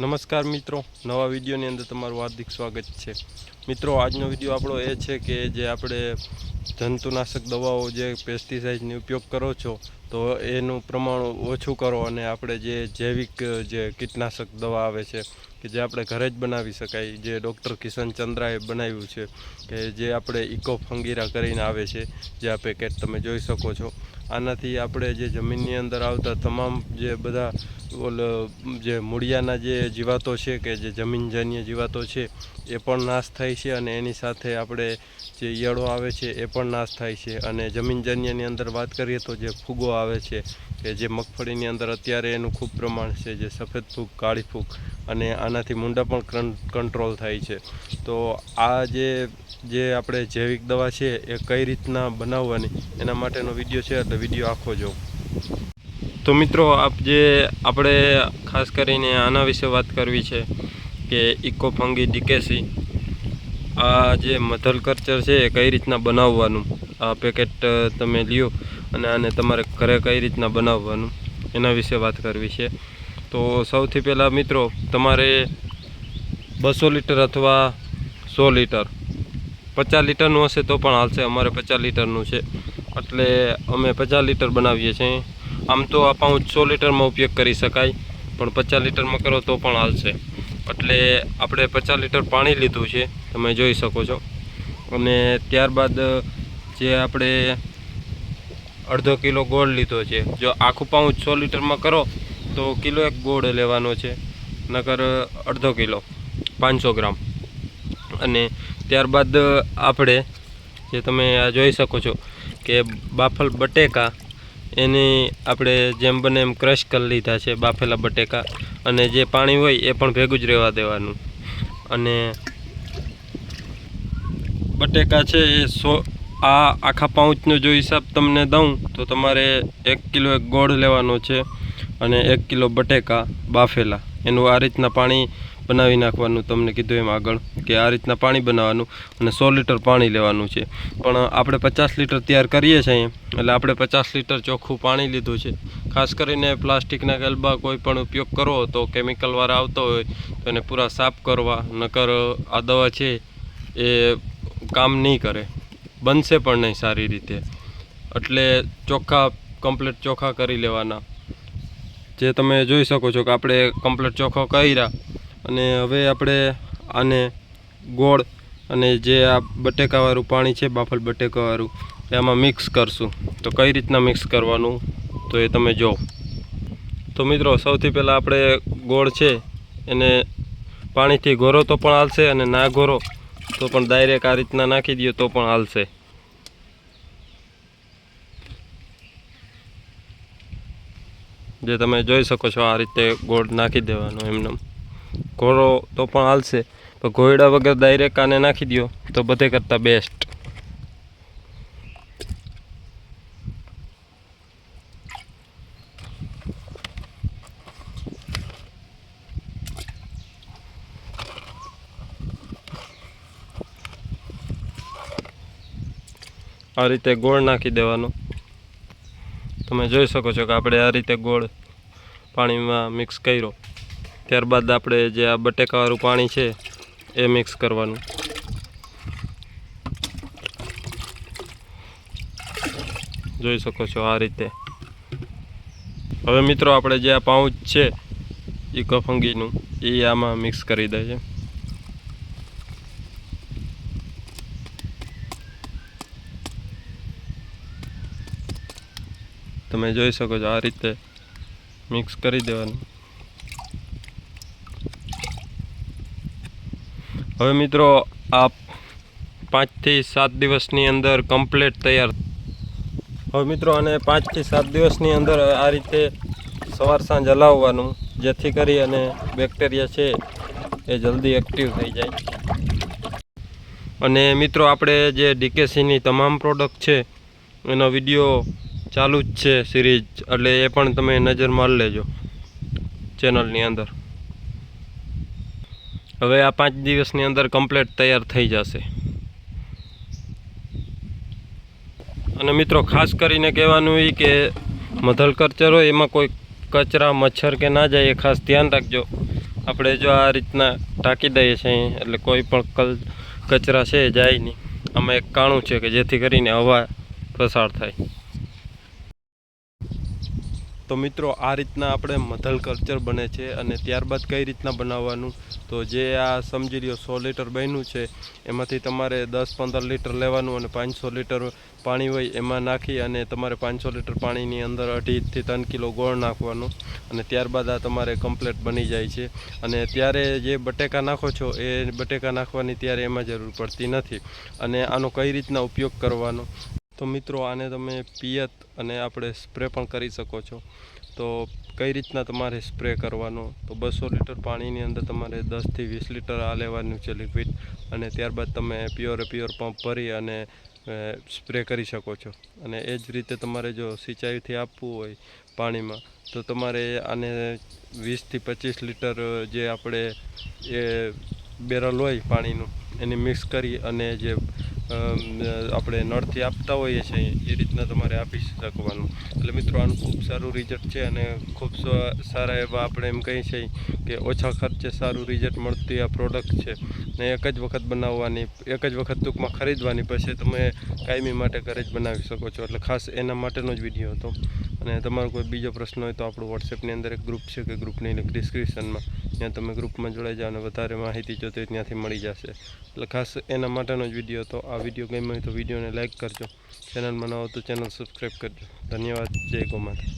નમસ્કાર મિત્રો. નવા વિડીયોની અંદર તમારું હાર્દિક સ્વાગત છે. મિત્રો, આજનો વીડિયો આપણો એ છે કે જે આપણે જંતુનાશક દવાઓ જે પેસ્ટિસાઇડની ઉપયોગ કરો છો, તો એનું પ્રમાણ ઓછું કરો અને આપણે જે જૈવિક, જે કીટનાશક દવા આવે છે કે જે આપણે ઘરે જ બનાવી શકાય, જે ડૉક્ટર કિશન ચંદ્રાએ બનાવ્યું છે, કે જે આપણે ઇકો ફંગીરા કરીને આવે છે, જે આ પેકેટ તમે જોઈ શકો છો. આનાથી આપણે જે જમીનની અંદર આવતા તમામ જે બધા ઓલ, જે મૂળિયાના જે જીવાતો છે કે જે જમીનજન્ય જીવાતો છે, એ પણ નાશ થાય છે અને એની સાથે આપણે જે ઈયળો આવે છે, એ પણ નાશ થાય છે. અને જમીનજન્યની અંદર વાત કરીએ તો જે ફૂગો આવે છે કે જે મગફળીની અંદર અત્યારે એનું ખૂબ પ્રમાણ છે, જે સફેદ ફૂગ, કાળી ફૂગ અને આનાથી મૂંડા પણ કંટ્રોલ થાય છે. તો આ જે જે આપણે જૈવિક દવા છે એ કઈ રીતના બનાવવાની એના માટેનો વીડિયો છે, એટલે વીડિયો આખો જો તો મિત્રો, આપ જે આપણે ખાસ કરીને આના વિશે વાત કરવી છે કે ઇકો ફંગી ડીકેસી, આ જે મધલ કલ્ચર છે એ કઈ રીતના બનાવવાનું? આ પેકેટ તમે લ્યો અને આને તમારે ઘરે કઈ રીતના બનાવવાનું એના વિશે વાત કરવી છે. તો સૌથી પહેલાં મિત્રો, તમારે બસો લીટર અથવા સો લીટર, પચાસ લીટરનું હશે તો પણ હાલશે, અમારે પચાસ લીટરનું છે. એટલે અમે પચાસ લીટર બનાવીએ છીએ. આમ તો આ પાઉચ સો લીટરમાં ઉપયોગ કરી શકાય, પણ પચાસ લીટરમાં કરો તો પણ હાલશે. એટલે આપણે પચાસ લીટર પાણી લીધું છે, તમે જોઈ શકો છો. અને ત્યારબાદ જે આપણે અડધો કિલો ગોળ લીધો છે. જો આખું પાઉચ છ લીટરમાં કરો, તો કિલો એક ગોળ લેવાનો છે. નકર અડધો કિલો, પાંચસો ગ્રામ. અને ત્યારબાદ આપણે જે તમે આ જોઈ શકો છો કે બાફલ બટેકા એની આપણે જેમ બને એમ ક્રશ કરી લીધા છે બાફેલા બટેકા. અને જે પાણી હોય એ પણ ભેગું જ રહેવા દેવાનું. અને બટેકા છે એ સો આ આખા પાઉચનો જો હિસાબ તમને દઉં, તો તમારે એક કિલો એક ગોળ લેવાનો છે અને એક કિલો બટેકા બાફેલા. એનું આ રીતના પાણી બનાવી નાખવાનું તમને કીધું એમ આગળ, કે આ રીતના પાણી બનાવવાનું અને સો લીટર પાણી લેવાનું છે. પણ આપણે પચાસ લીટર તૈયાર કરીએ છીએ એટલે આપણે પચાસ લીટર ચોખ્ખું પાણી લીધું છે. ખાસ કરીને પ્લાસ્ટિકના ગલબા કોઈ પણ ઉપયોગ કરો તો કેમિકલવાળા આવતો હોય, તો એને પૂરા સાફ કરવા, નકર આ દવા છે એ કામ નહીં કરે. બનશે પણ નહીં સારી રીતે. એટલે ચોખ્ખા કમ્પ્લીટ ચોખ્ખા કરી લેવાના. જે તમે જોઈ શકો છો કે આપણે કમ્પ્લીટ ચોખ્ખો કર્યા અને હવે આપણે આને ગોળ અને જે આ બટેકાવાળું પાણી છે, બાફલ બટેકાવાળું એ આમાં મિક્સ કરશું. તો કઈ રીતના મિક્સ કરવાનું? તો એ તમે જો તો મિત્રો, સૌથી પહેલાં આપણે ગોળ છે એને પાણીથી ઘોરો તો પણ હાલશે અને ના ઘોરો તો પણ ડાયરેક્ટ આ રીતના નાખી દઈએ તો પણ હાલશે. જે તમે જોઈ શકો છો આ રીતે ગોળ નાખી દેવાનો એમને ઘોડો તો પણ હાલશે. પણ ઘોયડા વગર ડાયરેક્ટ આને નાખી દો તો બધે કરતાં બેસ્ટ આ રીતે ગોળ નાખી દેવાનો. તમે જોઈ શકો છો કે આપણે આ રીતે ગોળ પાણીમાં મિક્સ કર્યો. ત્યારબાદ આપણે જે આ બટેકાવાળું પાણી છે એ મિક્સ કરવાનું. જોઈ શકો છો આ રીતે. હવે મિત્રો, આપણે જે આ પાઉચ છે એ કફંગીનું એ આમાં મિક્સ કરી દે તમે જોઈ શકો છો આ રીતે મિક્સ કરી દેવાનું. હવે મિત્રો, આ પાંચથી સાત દિવસની અંદર કમ્પ્લેટ તૈયાર. હવે મિત્રો અને પાંચથી સાત દિવસની અંદર આ રીતે સવાર સાંજ હલાવવાનું, જેથી કરી અને બેક્ટેરિયા છે એ જલ્દી એક્ટિવ થઈ જાય. અને મિત્રો, આપણે જે ડીકેસીની તમામ પ્રોડક્ટ છે, એનો વીડિયો ચાલુ જ છે સિરીઝ, એટલે એ પણ તમે નજર મારી લેજો ચેનલની અંદર. હવે આ પાંચ દિવસની અંદર કમ્પ્લેટ તૈયાર થઈ જશે. અને મિત્રો, ખાસ કરીને કહેવાનું એ કે મધલ કલ્ચર હોય એમાં કોઈ કચરા, મચ્છર કે ના જાય એ ખાસ ધ્યાન રાખજો. આપણે જો આ રીતના ટાંકી દઈએ છીએ, એટલે કોઈ પણ કચરા છે, જાય નહીં. આમાં એક કાણું છે કે જેથી કરીને હવા પસાર થાય. તો મિત્રો આ રીતના આપણે મધલ કલ્ચર બને છે અને ત્યારબાદ કઈ રીતના બનાવવાનું? તો જે આ સમજી લ્યો સો લીટર બન્યું છે, એમાંથી તમારે દસ પંદર લીટર લેવાનું અને પાંચસો લીટર પાણી હોય એમાં નાખી અને તમારે પાંચસો લીટર પાણીની અંદર અઢીથી ત્રણ કિલો ગોળ નાખવાનું અને ત્યારબાદ આ તમારે કમ્પ્લેટ બની જાય છે. અને ત્યારે જે બટેકા નાખો છો, એ બટેકા નાખવાની ત્યારે એમાં જરૂર પડતી નથી. અને આનો કઈ રીતના ઉપયોગ કરવાનો? તો મિત્રો, આને તમે પિયત અને આપણે સ્પ્રે પણ કરી શકો છો. તો કઈ રીતના તમારે સ્પ્રે કરવાનો? તો બસો લીટર પાણીની અંદર તમારે દસથી વીસ લીટર આ લેવાનું છે લિક્વિડ અને ત્યારબાદ તમે પ્યોરે પ્યોર પંપ ભરી અને સ્પ્રે કરી શકો છો. અને એ જ રીતે તમારે જો સિંચાઈથી આપવું હોય પાણીમાં, તો તમારે આને વીસથી પચીસ લીટર જે આપણે એ બેરલ હોય પાણીનું, એને મિક્સ કરી અને જે આપણે નળથી આપતા હોઈએ છીએ, એ રીતના તમારે આપી શકવાનું. એટલે મિત્રો, આનું ખૂબ સારું રિઝલ્ટ છે અને ખૂબ સારા એવા આપણે એમ કહીએ છીએ કે ઓછા ખર્ચે સારું રિઝલ્ટ મળતી આ પ્રોડક્ટ છે. ને એક જ વખત બનાવવાની, એક જ વખત ટૂંકમાં ખરીદવાની, પછી તમે કાયમી માટે ઘરે જ બનાવી શકો છો. એટલે ખાસ એના માટેનો જ વીડિયો હતો. અને તમારો કોઈ બીજો પ્રશ્ન હોય તો આપણું વોટ્સએપની અંદર એક ગ્રુપ છે કે ગ્રુપની ડિસ્ક્રિપ્શનમાં ત્યાં તમે ગ્રુપમાં જોડાઈ જાઓ અને વધારે માહિતી જોતી તે ત્યાંથી મળી જશે. એટલે ખાસ એના માટેનો જ વીડિયો હતો. આ વીડિયો ગમ્યો હોય તો વિડીયોને લાઇક કરજો. ચેનલમાં ન હો તો ચેનલ સબસ્ક્રાઈબ કરજો. ધન્યવાદ. જય ગૌ માતા